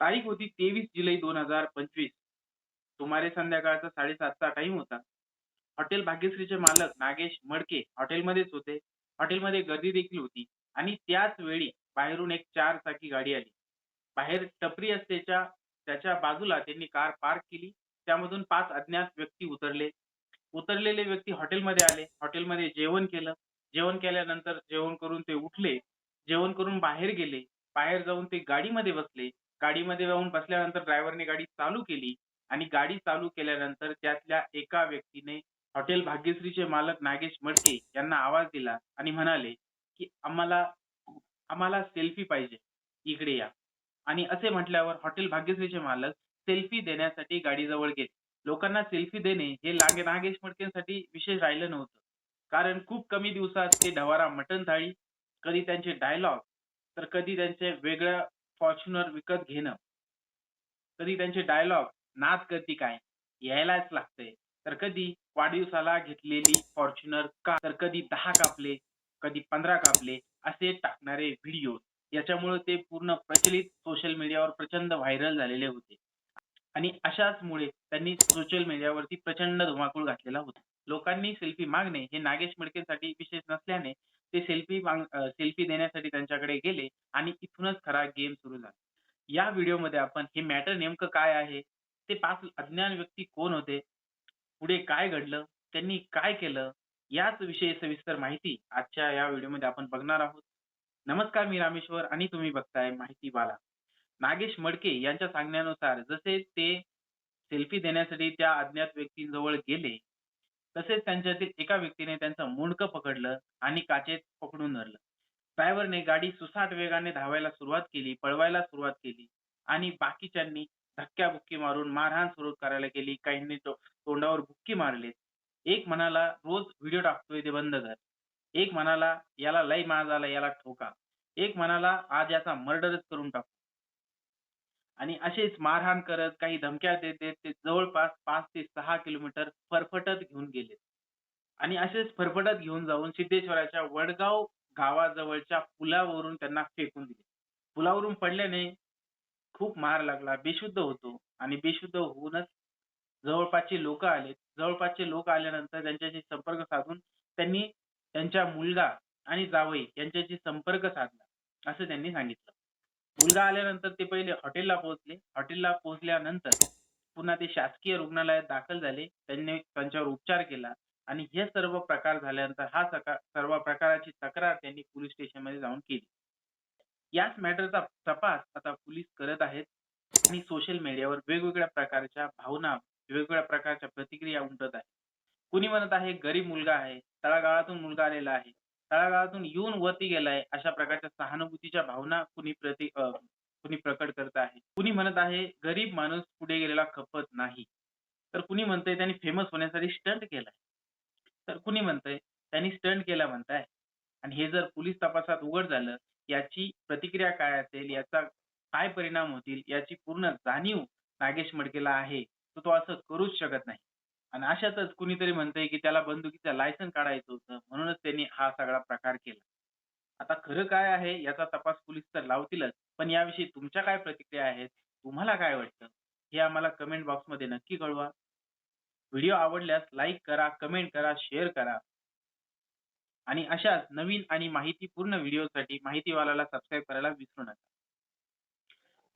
तारीख होती तेवीस जुलै दोन हजार पंचवीस. सुमारे संध्याकाळचा साडेसातचा टाइम होता. हॉटेल भाग्यश्रीचे मालक नागेश मडके हॉटेलमध्येच होते. हॉटेलमध्ये गर्दी देखील होती आणि त्याच वेळी बाहेरून एक चार चाकी गाडी आली. बाहेर टपरी असतेच्या त्याच्या बाजूला त्यांनी कार पार्क केली. त्यामधून पाच अज्ञात व्यक्ती उतरले. उतरलेले व्यक्ती हॉटेलमध्ये आले. हॉटेलमध्ये जेवण केलं. जेवण केल्यानंतर जेवण करून ते उठले. जेवण करून बाहेर गेले. बाहेर जाऊन ते गाडीमध्ये बसले. गाडीमध्ये जाऊन बसल्यानंतर ड्रायव्हरने गाडी चालू केली आणि गाडी चालू केल्यानंतर त्यातल्या एका व्यक्तीने हॉटेल भाग्यश्रीचे मालक नागेश मडके यांना आवाज दिला आणि म्हणाले की आम्हाला आम्हाला सेल्फी पाहिजे. इकडे या. आणि असे म्हटल्यावर हॉटेल भाग्यश्रीचे मालक सेल्फी देण्यासाठी गाडीजवळ गेले. लोकांना सेल्फी देणे हे लागे नागेश मडकेंसाठी विशेष राहिलं नव्हतं. कारण खूप कमी दिवसात ते ढवारा मटण थाळी कधी त्यांचे डायलॉग तर कधी त्यांचे वेगळं फॉर्च्युनर विकत घेणं. कधी त्यांचे डायलॉग नाद करती काय यायलाच लागते तर कधी वाढदिवसाला घेतलेली फॉर्च्युनर का? तर कधी दहा कापले कधी पंधरा कापले असे टाकणारे व्हिडिओ याच्यामुळे ते पूर्ण प्रचलित सोशल मीडियावर प्रचंड व्हायरल झालेले होते. आणि अशाच मुळे त्यांनी सोशल मीडियावरती प्रचंड धुमाकूळ घातलेला होता. लोकांनी सेल्फी मागणे हे नागेश मडकेंसाठी विशेष नसल्याने ते सेल्फी सेल्फी देण्यासाठी त्यांच्याकडे गेले आणि इथूनच खरा गेम सुरू झाला. या व्हिडिओमध्ये आपण हे मॅटर नेमकं काय आहे? ते पाच अज्ञान व्यक्ती कोण होते? पुढे काय घडलं? त्यांनी काय केलं? याच विषयी सविस्तर माहिती आजच्या या व्हिडिओमध्ये आपण बघणार आहोत. नमस्कार मी रामेश्वर आणि तुम्ही बघताय माहिती वाला नागेश मडके यांच्या सांगण्यानुसार जसे ते सेल्फी देण्यासाठी त्या अज्ञात व्यक्तींजवळ गेले तसेच त्यांच्यातील एका व्यक्तीने त्यांचं मुंडकं पकडलं आणि काचेत पकडून धरलं. ड्रायव्हरने गाडी सुसाट वेगाने धावायला सुरुवात केली पळवायला सुरुवात केली आणि बाकीच्यांनी धक्क्याबुक्की मारून मारहाण सुरू करायला गेली. काहींनी तोंडावर बुक्की मारले. एक म्हणाला रोज व्हिडिओ टाकतोय ते बंद कर. एक म्हणाला याला लय माज आला याला ठोका. एक म्हणाला आज याचा मर्डरच करून टाकू. आणि असेच मारहाण करत काही धमक्या देत देत ते जवळपास पाच ते सहा किलोमीटर फरफटत घेऊन गेले. आणि असेच फरफटत घेऊन जाऊन सिद्धेश्वराच्या वडगाव गावाजवळच्या पुलावरून त्यांना फेकून दिले. पुलावरून पडल्याने खूप मार लागला बेशुद्ध होतो आणि बेशुद्ध होऊनच जवळपासचे लोक आले. जवळपासचे लोक आल्यानंतर त्यांच्याशी संपर्क साधून त्यांनी त्यांच्या मुलगा आणि जावई यांच्याशी संपर्क साधला असं त्यांनी सांगितलं. मुलगा आल्यानंतर ते पहिले हॉटेलला पोहोचले. हॉटेलला पोहोचल्यानंतर पुन्हा ते शासकीय रुग्णालयात दाखल झाले. त्यांनी त्यांच्यावर उपचार केला आणि हे सर्व प्रकार झाल्यानंतर हा सर्व प्रकाराची तक्रार त्यांनी पोलीस स्टेशनमध्ये जाऊन केली. याच मॅटरचा तपास आता पोलीस करत आहेत आणि सोशल मीडियावर वेगवेगळ्या प्रकारच्या भावना वेगवेगळ्या प्रकारच्या प्रतिक्रिया उमटत आहेत. कुणी म्हणत आहे गरीब मुलगा आहे तळागाळातून मुलगा आलेला आहे. तळागाळातून येऊन वरती गेलाय अशा प्रकारच्या सहानुभूतीच्या भावना कुणी प्रति कुणी प्रकट करत आहे. कुणी म्हणत आहे गरीब माणूस पुढे गेलेला खपत नाही. तर कुणी म्हणतंय त्यांनी फेमस होण्यासाठी स्टंट केलाय. तर कुणी म्हणतंय त्यांनी स्टंट केला म्हणताय. आणि हे जर पोलीस तपासात उघड झालं याची प्रतिक्रिया काय असेल याचा काय परिणाम होतील याची पूर्ण जाणीव नागेश मडकेला आहे तर तो असं करूच शकत नाही. आणि अशातच कुणीतरी म्हणतंय की त्याला बंदुकीचं लायसन काढायचं होतं म्हणूनच त्यांनी हा सगळा प्रकार केला. आता खरं काय आहे याचा तपास पोलीस तर लावतीलच पण याविषयी तुमच्या काय प्रतिक्रिया आहेत? तुम्हाला काय वाटतं? हे आम्हाला कमेंट बॉक्समध्ये नक्की कळवा. व्हिडिओ आवडल्यास लाईक करा कमेंट करा शेअर करा. आणि अशाच नवीन आणि माहितीपूर्ण व्हिडिओसाठी माहितीवालाला सबस्क्राईब करायला विसरू नका.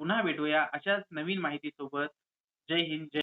पुन्हा भेटूया अशाच नवीन माहिती सोबत जय हिंद जय